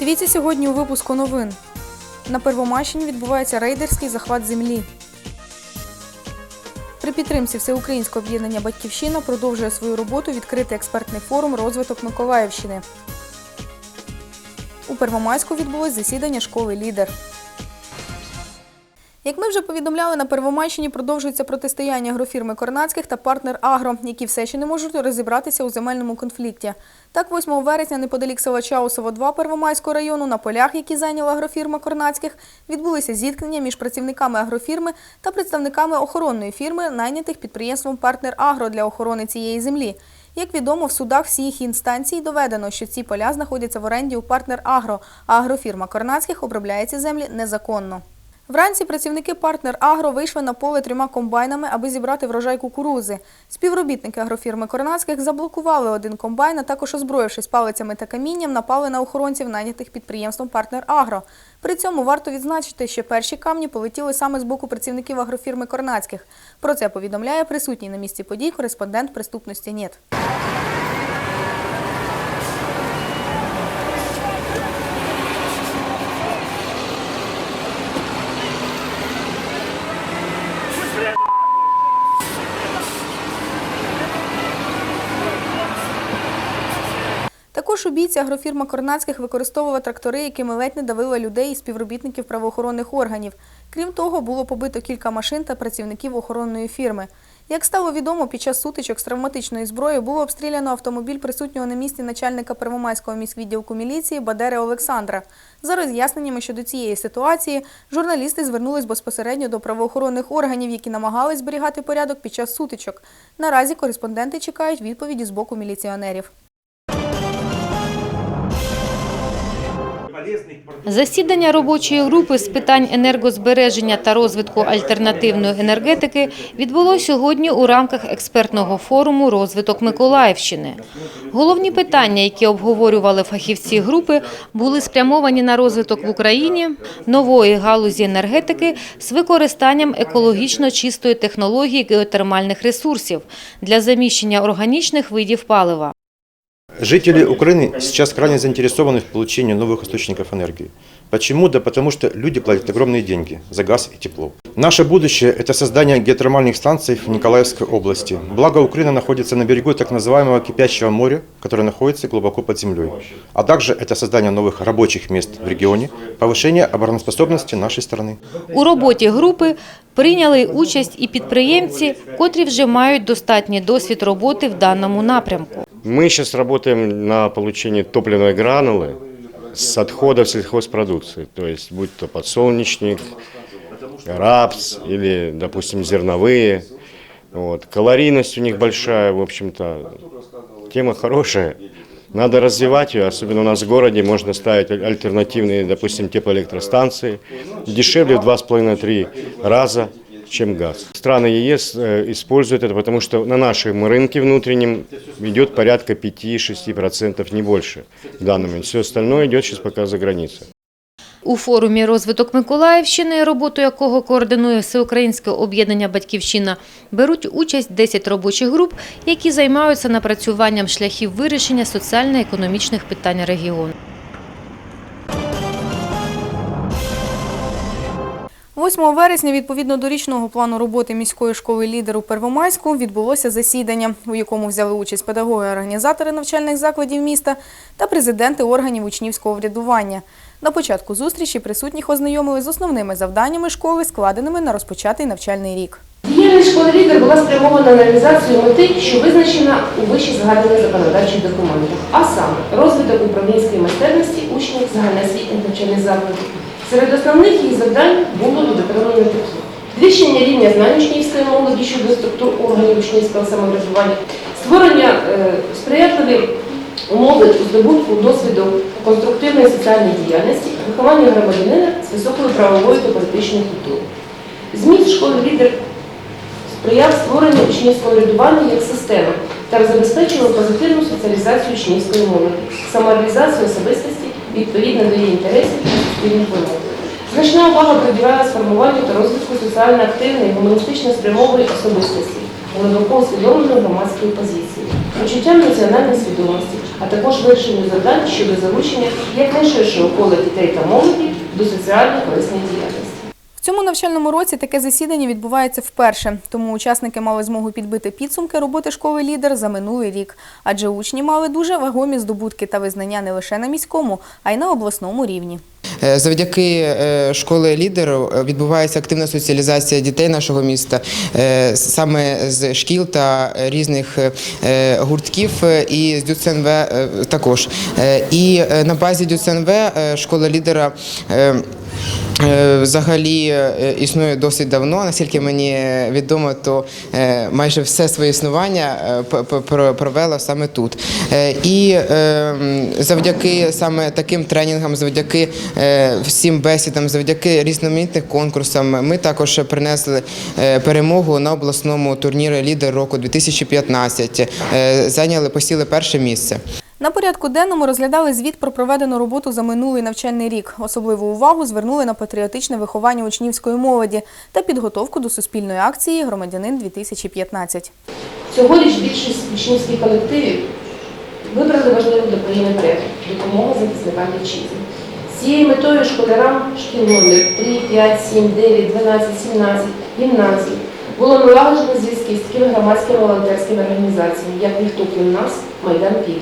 Дивіться сьогодні у випуску новин. На Первомайщині відбувається рейдерський захват землі. При підтримці Всеукраїнського об'єднання Батьківщина продовжує свою роботу відкритий експертний форум розвиток Миколаївщини. У Первомайську відбулось засідання школи Лідер. Як ми вже повідомляли, на Первомайщині продовжується протистояння агрофірми Корнацьких та партнер Агро, які все ще не можуть розібратися у земельному конфлікті. Так, 8 вересня, неподалік села Чаусово 2 Первомайського району, на полях, які зайняла агрофірма Корнацьких, відбулися зіткнення між працівниками агрофірми та представниками охоронної фірми, найнятих підприємством партнер Агро для охорони цієї землі. Як відомо, в судах всіх інстанцій доведено, що ці поля знаходяться в оренді у партнер Агро, а агрофірма Корнацьких обробляє ці землі незаконно. Вранці працівники партнер Агро вийшли на поле трьома комбайнами, аби зібрати врожай кукурузи. Співробітники агрофірми Корнацьких заблокували один комбайн, а також озброївшись палицями та камінням, напали на охоронців, нанятих підприємством партнер Агро. При цьому варто відзначити, що перші камні полетіли саме з боку працівників агрофірми Корнацьких. Про це повідомляє присутній на місці подій кореспондент преступності НІТ. Також у бійці агрофірма Корнацьких використовувала трактори, якими ледь не давила людей і співробітників правоохоронних органів. Крім того, було побито кілька машин та працівників охоронної фірми. Як стало відомо, під час сутичок з травматичної зброї було обстріляно автомобіль присутнього на місці начальника Первомайського міськвідділку міліції Бадери Олександра. За роз'ясненнями щодо цієї ситуації, журналісти звернулись безпосередньо до правоохоронних органів, які намагались зберігати порядок під час сутичок. Наразі кореспонденти чекають відповіді з боку міліціонерів. Засідання робочої групи з питань енергозбереження та розвитку альтернативної енергетики відбулося сьогодні у рамках експертного форуму «Розвиток Миколаївщини». Головні питання, які обговорювали фахівці групи, були спрямовані на розвиток в Україні нової галузі енергетики з використанням екологічно чистої технології геотермальних ресурсів для заміщення органічних видів палива. Жители Украины сейчас крайне заинтересованы в получении новых источников энергии. Почему? Да потому что люди платят огромные деньги за газ и тепло. Наше будущее – это создание геотермальных станций в Николаевской области. Благо Украина находится на берегу так называемого кипящего моря, которое находится глубоко под землей. А также это создание новых рабочих мест в регионе, повышение обороноспособности нашей страны. У роботі групи прийняли участь і підприємці, котрі вже мають достатній досвід роботи в даному напрямку. Мы сейчас работаем на получение топливной гранулы с отходов сельхозпродукции, то есть будь то подсолнечник, рапс или, допустим, зерновые. Вот. Калорийность у них большая, в общем-то, тема хорошая. Надо развивать ее, особенно у нас в городе можно ставить аль- альтернативные, допустим, теплоэлектростанции, дешевле в 2,5-3 раза, чем газ. Страны ЕС э, используют это, потому что на нашем рынке внутреннем идет порядка 5-6%, не больше в данный момент. Все остальное идет сейчас пока за границей. У форумі «Розвиток Миколаївщини», роботу якого координує Всеукраїнське об'єднання «Батьківщина», беруть участь 10 робочих груп, які займаються напрацюванням шляхів вирішення соціально-економічних питань регіону. 8 вересня, відповідно до річного плану роботи міської школи лідер у Первомайську, відбулося засідання, у якому взяли участь педагоги-організатори навчальних закладів міста та президенти органів учнівського врядування. На початку зустрічі присутніх ознайомили з основними завданнями школи, складеними на розпочатий навчальний рік. Діяльність школи лідер була спрямована на реалізацію мети, що визначена у вище згаданих законодавчих документах, а саме розвиток управлінської майстерності учнів загальноосвітніх навчальних закладів. Серед основних їх завдань. Рівня знань учнівської молоді щодо структур органів учнівського самоврядування, створення е, сприятливі умови здобутку досвіду конструктивної соціальної діяльності, виховання громадянина з високою правовою та політичною культурою. Зміст школи лідер сприяв створенню учнівського врядування як системи та забезпечував позитивну соціалізацію учнівської молоді, самореалізацію особистості відповідно до її інтересів та суспільних вимог. Значна увага приділяється формуванню та розвитку соціально активної, гуманістично спрямованої особистості, глибоко усвідомленої громадської позиції, почуттям національної свідомості, а також вирішенню завдань щодо залучення якнайширшого кола дітей та молоді до соціально корисної діяльності. В цьому навчальному році таке засідання відбувається вперше, тому учасники мали змогу підбити підсумки роботи школи лідер за минулий рік. Адже учні мали дуже вагомі здобутки та визнання не лише на міському, а й на обласному рівні. Е, Завдяки е, школи лідеру е, відбувається активна соціалізація дітей нашого міста саме з шкіл та різних гуртків і з ДЮЦНВ також. І на базі ДЮЦНВ школа лідера. Е, Взагалі е, існує досить давно, наскільки мені відомо, то е, майже все своє існування провело саме тут. І е, завдяки саме таким тренінгам, завдяки всім бесідам, завдяки різноманітним конкурсам, ми також принесли перемогу на обласному турнірі Лідер року 2015. Е, Зайняли посіли перше місце. На порядку денному розглядали звіт про проведену роботу за минулий навчальний рік. Особливу увагу звернули на патріотичне виховання учнівської молоді та підготовку до суспільної акції Громадянин 2015 Цьогоріч більшість учнівських колективів вибрали важливу для країни тему – допомога захисникам. З цією метою школярам шкіл номер 3, 5, 7, 9, 12, 17, гімназій було налагоджено зв'язки з такими громадськими волонтерськими організаціями, як «Ніхто нас, Майдан Київ.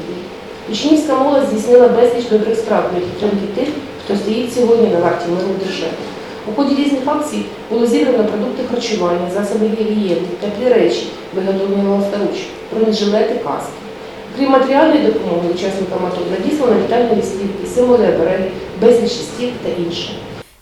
Учнівська молодь здійснила безліч добрих справ для підтримки тих, хто стоїть сьогодні на варті миру в державі. У ході різних акцій було зібрано продукти харчування, засоби гігієни, теплі речі, виготовлені власноруч, бронежилети, каски. Крім матеріальної допомоги учасникам АТО надіслано вітальні листівки, символи обереги, безліч листів та інше.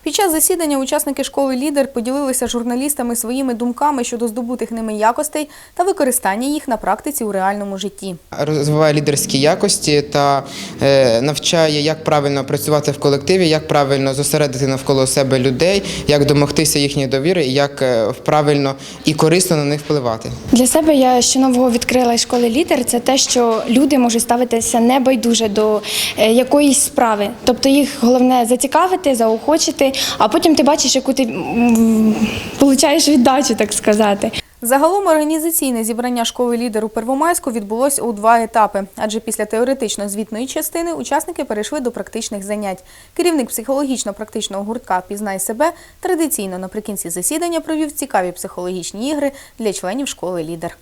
Під час засідання учасники школи лідер поділилися з журналістами своїми думками щодо здобутих ними якостей та використання їх на практиці у реальному житті. розвиває лідерські якості та е, навчає, як правильно працювати в колективі, як правильно зосередити навколо себе людей, як домогтися їхньої довіри як е, правильно і корисно на них впливати. Для себе я що нового відкрила із школи лідер. Це те, що люди можуть ставитися небайдуже до е, якоїсь справи. Тобто їх головне зацікавити, заохочити, а потім ти бачиш, яку ти получаєш віддачу, так сказати. Загалом організаційне зібрання школи лідер у Первомайську відбулось у два етапи, адже після теоретично-звітної частини учасники перейшли до практичних занять. Керівник психологічно-практичного гуртка Пізнай себе традиційно наприкінці засідання провів цікаві психологічні ігри для членів школи лідер.